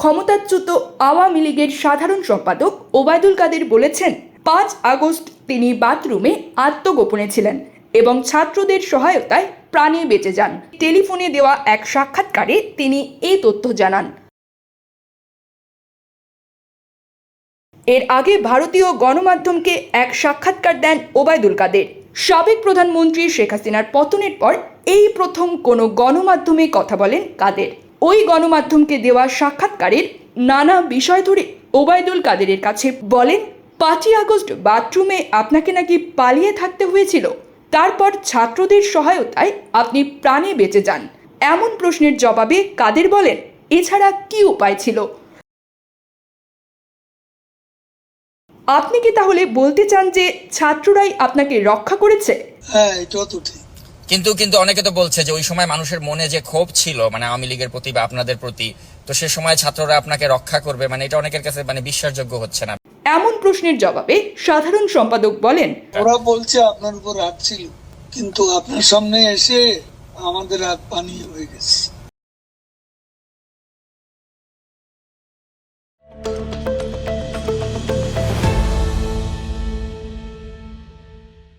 ক্ষমতাচ্যুত আওয়ামী লীগের সাধারণ সম্পাদক ওবায়দুল কাদের বলেছেন, পাঁচ আগস্ট তিনি বাথরুমে আত্মগোপনে ছিলেন এবং ছাত্রদের সহায়তায় প্রাণে বেঁচে যান। টেলিফোনে দেওয়া এক সাক্ষাৎকারে তিনি এই তথ্য জানান। এর আগে ভারতীয় গণমাধ্যমকে এক সাক্ষাৎকার দেন ওবায়দুল কাদের। সাবেক প্রধানমন্ত্রী শেখ হাসিনার পতনের পর এই প্রথম কোনো গণমাধ্যমে কথা বলেন কাদের। ওই গণমাধ্যমকে দেওয়া সাক্ষাৎকারের নানা বিষয় ধরে ওবায়দুল কাদেরের কাছে বলেন, পাঁচই আগস্ট বাথরুমে আপনাকে নাকি পালিয়ে থাকতে হয়েছিল। তারপর ছাত্রদের সহায়তায় আপনি প্রাণে বেঁচে যান। এমন প্রশ্নের জবাবে কাদের বলেন, এছাড়া কি উপায় ছিল? আপনি কি তাহলে বলতে চান যে ছাত্ররাই আপনাকে রক্ষা করেছে? হ্যাঁ এটাও তো ঠিক। কিন্তু কিন্তু অনেকে তো বলছে যে ওই সময় মানুষের মনে যে ক্ষোভ ছিল মানে আওয়ামী লীগের প্রতি বা আপনাদের প্রতি তো সে সময় ছাত্ররা আপনাকে রক্ষা করবে মানে এটা অনেকের কাছে মানে বিশ্বাসযোগ্য হচ্ছে না। এমন প্রশ্নের জবাবে সাধারণ সম্পাদক বলেন ওরা বলছে আপনার উপর রাগ ছিল কিন্তু আপনার সামনে এসে আমাদের রাগ পানি হয়ে গেছে।